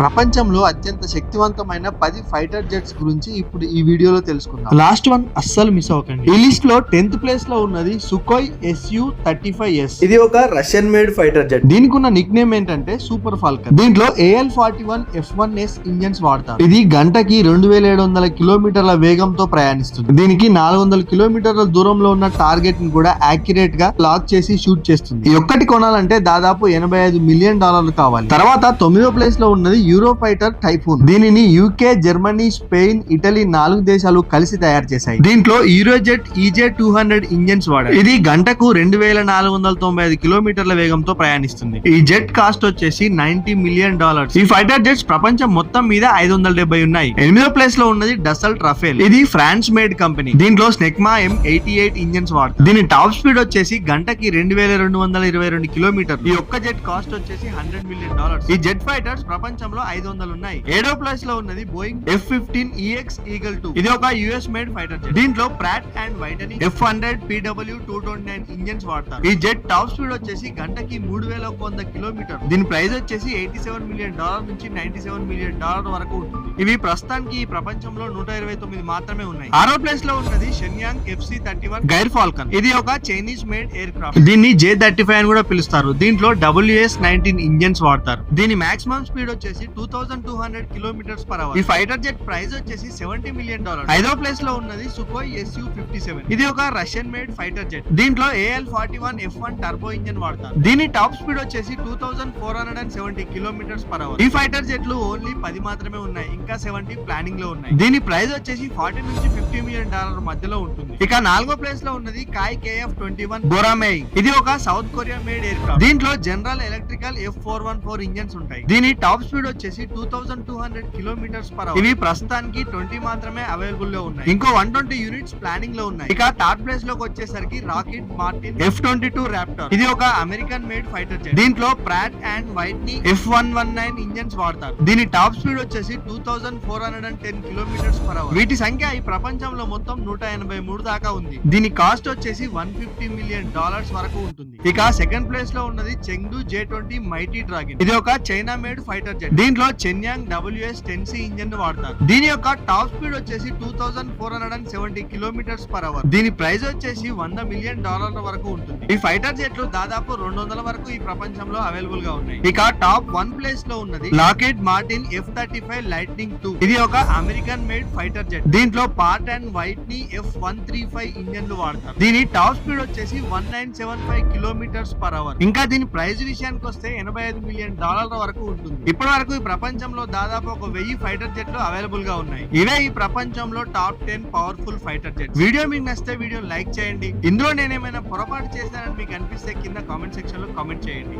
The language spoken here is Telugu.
ప్రపంచంలో అత్యంత శక్తివంతమైన పది ఫైటర్ జెట్స్ గురించి ఇప్పుడు ఈ వీడియోలో తెలుసుకుందాం. లాస్ట్ వన్ అస్సలు మిస్ అవ్వకండి. ఈ లిస్ట్లో టెన్త్ ప్లేస్లో ఉన్నది Sukhoi SU thirty five S ఇది ఒక రష్యన్ మేడ్ ఫైటర్ జెట్ దీనికి ఉన్న నిక్ నేమ్ ఏంటంటే సూపర్ ఫాల్కన్ దీంట్లో AL forty one F one S engines వాడతారు. ఇది గంటకి రెండు వేల ఏడు వందల కిలోమీటర్ల వేగంతో ప్రయాణిస్తుంది. దీనికి నాలుగు వందల కిలోమీటర్ల దూరంలో ఉన్న టార్గెట్ని కూడా యాక్యురేట్గా లాక్ చేసి షూట్ చేస్తుంది. ఈ ఒక్కటి కొనాలంటే దాదాపు ఎనభై ఐదు మిలియన్ డాలర్లు కావాలి. తర్వాత తొమ్మిదో ప్లేస్లో ఉన్నది యూరో ఫైటర్ టైఫూన్. దీనిని యూకే జర్మనీ స్పెయిన్ ఇటలీ నాలుగు దేశాలు కలిసి తయారు చేశాయి. దీంట్లో Eurojet EJ two hundred engines వాడారు. ఇది గంటకు రెండు వేల నాలుగు వందల తొంభై ఐదు కిలోమీటర్ల వేగంతో ప్రయాణిస్తుంది. ఈ జెట్ కాస్ట్ వచ్చేసి నైన్టీ మిలియన్ డాలర్స్. ఈ ఫైటర్ జెట్స్ ప్రపంచం మొత్తం మీద ఐదు వందల డెబ్బై ఉన్నాయి. ఎనిమిదో ప్లేస్లో ఉన్నది డసల్ ట్రఫేల్. ఇది ఫ్రాన్స్ మేడ్ కంపెనీ. దీంట్లో Snecma M eighty eight engines వాడతారు. దీని టాప్ స్పీడ్ వచ్చేసి గంటకి రెండు వేల రెండు వందల ఇరవై రెండు కిలోమీటర్ ఈ ఒక్క జెట్ కాస్ట్ వచ్చేసి హండ్రెడ్ మిలియన్ డాలర్స్. ఈ జెట్ ఫైటర్స్ ప్రపంచంలో ఐదు వందలు ఉన్నాయి. ఏడో ప్లేస్లో ఉన్నది Boeing F fifteen EX Eagle two ఇది ఒక యుఎస్ మేడ్ ఫైటర్ జెట్ దీంట్లో Pratt and Whitney F hundred PW two twenty nine engines వాడతారు. ఈ జెట్ టాప్ స్పీడ్ వచ్చేసి గంటకి మూడు వేల ఒక వంద కిలోమీటర్ దీని ప్రైస్ వచ్చేసి ఎయిటీ సెవెన్ మిలియన్ డాలర్ నుంచి నైన్టీ సెవెన్ మిలియన్ డాలర్ వరకు ఉంటుంది. ఇవి ప్రస్తుతానికి ఈ ప్రపంచంలో నూట ఇరవై తొమ్మిది మాత్రమే ఉన్నాయి. ఆరో ప్లేస్లో ఉన్నది Shenyang FC thirty one gyrfalcon ఇది ఒక చైనీస్ మేడ్ ఎయిర్ క్రాఫ్ట్ దీన్ని జే థర్టీ ఫైవ్ అని కూడా పిలుస్తారు. దీంట్లో డబ్ల్యూఎస్ నైన్టీన్ ఇంజన్స్ వాడతారు. దీని మాక్సిమం స్పీడ్ వచ్చేసి two thousand two hundred kilometres per hour ఈ ఫైటర్ జెట్ ప్రైస్ వచ్చేసి సెవెంటీ మిలియన్ డాలర్ ఐదో ప్లేస్లో ఉన్నది సుకోయ్ ఎస్యు ఫిఫ్టీ సెవెన్. ఇది ఒక రష్యన్ మేడ్ ఫైటర్ జెట్. దీంట్లో AL forty one F one turbo engine వాడతారు. దీని టాప్ స్పీడ్ వచ్చేసి two thousand four hundred and seventy kilometres per hour ఈ ఫైటర్ జెట్లు ఓన్లీ పది మాత్రమే ఉన్నాయి. ఇంకా సెవెంటీ ప్లానింగ్లో ఉన్నాయి. దీని ప్రైస్ వచ్చేసి ఫార్టీ నుంచి ఫిఫ్టీ మిలియన్ డాలర్ మధ్యలో ఉంటుంది. ఇక నాలుగో ప్లేస్లో ఉన్నది కాయ్ కేఎఫ్ ట్వంటీ వన్ బొరామేయ్ ఇది ఒక సౌత్ కొరియా మేడ్ ఎయిర్ దీంట్లో General Electrical F four one four engines ఉంటాయి. దీని టాప్ స్పీడ్ వచ్చేసి two thousand two hundred kilometres per ఇవి ప్రస్తుతానికి ట్వంటీ మాత్రమే అవైలబుల్లో ఉన్నాయి. ఇంకో వన్ ట్వంటీ యూనిట్స్ ప్లానింగ్లో ఉన్నాయి. ఇక థర్డ్ ప్లేస్లోకి వచ్చేసరికి Lockheed Martin F twenty two Raptor ఇది ఒక అమెరికన్ మేడ్ ఫైటర్ జెట్. దీంట్లో Pratt and Whitney F one one nine engines వాడతారు. దీని టాప్ స్పీడ్ వచ్చేసి two thousand four hundred and ten kilometres per hour వీటి సంఖ్య ఈ ప్రపంచంలో మొత్తం నూట ఎనభై మూడు దాకా ఉంది. దీని కాస్ట్ వచ్చేసి వన్ ఫిఫ్టీ మిలియన్ డాలర్స్ వరకు ఉంటుంది. ఇక సెకండ్ ప్లేస్లో ఉన్నది Chengdu J twenty Mighty Dragon. ఇది ఒక చైనా మేడ్ ఫైటర్ జెట్. దీంట్లో Shenyang WS ten C engine వాడతారు. దీని యొక్క టాప్ స్పీడ్ వచ్చేసి two thousand four hundred and seventy kilometres per hour. దీని ప్రైస్ వచ్చేసి వంద మిలియన్ డాలర్ల వరకు ఉంటుంది. ఈ ఫైటర్ జెట్లు దాదాపు రెండు వందల వరకు ఈ ప్రపంచంలో అవైలబుల్గా ఉన్నాయి. ఇక టాప్ వన్ ప్లేస్లో ఉన్నది Lockheed Martin F thirty five Lightning two. ఇది ఒక అమెరికన్ మేడ్ ఫైటర్ జెట్. దీంట్లో Pratt and Whitney F one three five ఇంజన్లు వాడతారు. దీని టాప్ స్పీడ్ వచ్చేసి one nine seven five kilometres per hour. ఇంకా దీని ప్రైస్ విషయానికి వస్తే ఎనభై ఐదు మిలియన్ డాలర్ల వరకు ఉంటుంది. ఇప్పటి వరకు ఈ ప్రపంచంలో దాదాపు ఒక వెయ్యి ఫైటర్ జెట్లు అవైలబుల్గా ఉన్నాయి. ఇవే ఈ ప్రపంచంలో top ten powerful fighter jet video మీకు నచ్చితే వీడియో లైక్ చేయండి. ఇందులో నేనేమైనా పొరపాటు చేశానని మీకు అనిపిస్తే కింద కామెంట్ సెక్షన్లో కామెంట్ చేయండి.